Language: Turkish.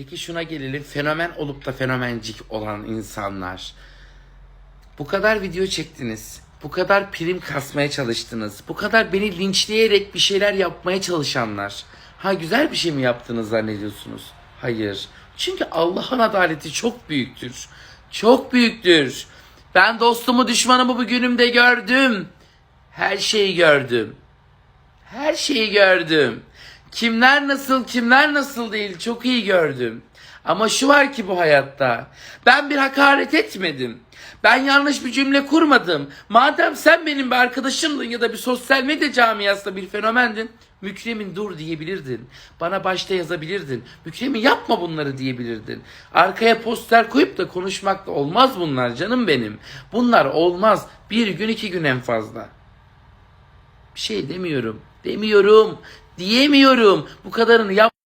Peki şuna gelelim. Fenomen olup da fenomencik olan insanlar. Bu kadar video çektiniz. Bu kadar prim kasmaya çalıştınız. Bu kadar beni linçleyerek bir şeyler yapmaya çalışanlar. Ha güzel bir şey mi yaptığını zannediyorsunuz? Hayır. Çünkü Allah'ın adaleti çok büyüktür. Çok büyüktür. Ben dostumu düşmanımı bu günümde gördüm. Her şeyi gördüm. Her şeyi gördüm. Kimler nasıl, kimler nasıl değil çok iyi gördüm. Ama şu var ki bu hayatta. Ben bir hakaret etmedim. Ben yanlış bir cümle kurmadım. Madem sen benim bir arkadaşımdın ya da bir sosyal medya camiasında bir fenomendin. Mükremin dur diyebilirdin. Bana başta yazabilirdin. Mükremin yapma bunları diyebilirdin. Arkaya poster koyup da konuşmakla olmaz bunlar canım benim. Bunlar olmaz. Bir gün iki gün en fazla. Bir şey demiyorum. Demiyorum. Diyemiyorum. Bu kadarını yap.